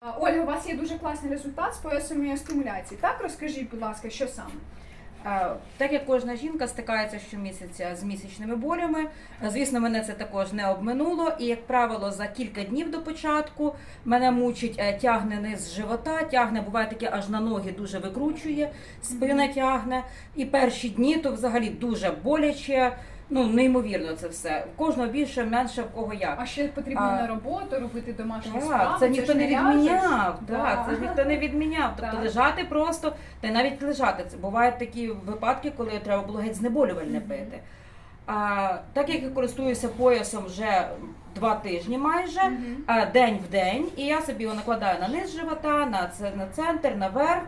Ольга, у вас є дуже класний результат з поясом міостимуляції. Так, розкажіть, будь ласка, що саме? Е, Так як кожна жінка стикається щомісяця з місячними болями, звісно, мене це також не обминуло. І, як правило, за кілька днів до початку мене мучить е, тягне низ живота, тягне, буває таке аж на ноги дуже викручує, спина тягне. І перші дні то взагалі дуже боляче. Ну, неймовірно це все. В кожного більше, менше, в кого як. А ще потрібно А, на роботу робити домашні Так, справи. це ніхто не відміняв. Да. Так, це ж ніхто не відміняв. Тобто Так. лежати просто, та й навіть лежати. Це бувають такі випадки, коли треба було геть знеболювальне пити. А, так як я користуюся поясом вже два тижні майже, Мгм. а, день в день, і я собі його накладаю на низ живота, на, це, на центр, наверх.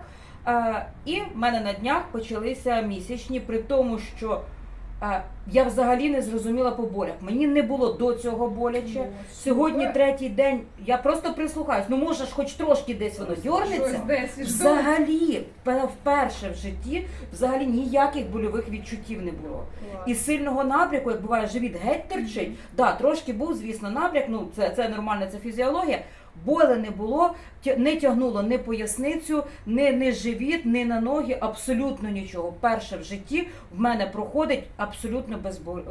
А, і в мене на днях почалися місячні, при тому, що я взагалі не зрозуміла по болях. Мені не було до цього боляче. О, Сьогодні третій день. Я просто прислухаюсь. Ну може ж, хоч трошки десь воно дьорнеться. Взагалі, вперше в житті, взагалі ніяких больових відчуттів не було. І сильного напряку, як буває, живіт геть терчить. Да, трошки був, звісно, напряк. Ну це, це нормально, це фізіологія. Боли не було, не тягнуло ні поясницю, ні, ні живіт, ні на ноги, абсолютно нічого. Перше в житті в мене проходить абсолютно без болю.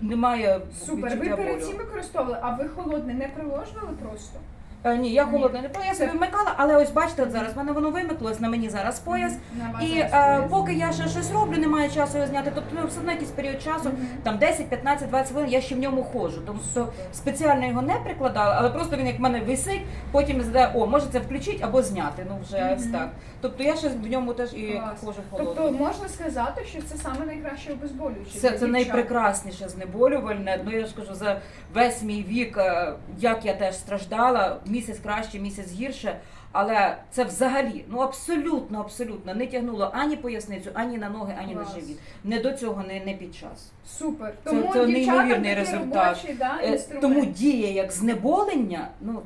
Немає Супер. Ви перед цим використовували, а ви холодне не приложували просто? Е, ні, я Ні. холодна не пила, я собі вмикала, але ось бачите, от зараз в мене воно вимикнулось, на мені зараз пояс. Вас І зараз е, пояс. поки я ще щось роблю, немає часу його зняти. Тобто ну, все одно якийсь період часу, там 10, 15, 20 хвилин, я ще в ньому ходжу. Тому що спеціально його не прикладала, але просто він як в мене висить, потім задає, о, може це включити або зняти. Ну вже ось так. Тобто я ще в ньому теж і Клас. ходжу в холодному. Тобто можна сказати, що це саме найкраще обезболююче. Це, для це дівчат. найпрекрасніше знеболювальне. Ну я ж кажу, за весь мій вік, е, як я теж страждала, місяць краще, місяць гірше. Але це взагалі, ну абсолютно, абсолютно не тягнуло ані поясницю, ані на ноги, ані Клас. на живіт. Не до цього, не, не під час. Супер. Це- Тому це неймовірний такий результат. робочий, да, Е, інструмент. Тому діє як знеболення, ну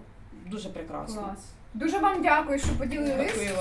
дуже прекрасно. Клас. Дуже вам дякую, що поділились. Дякую вам.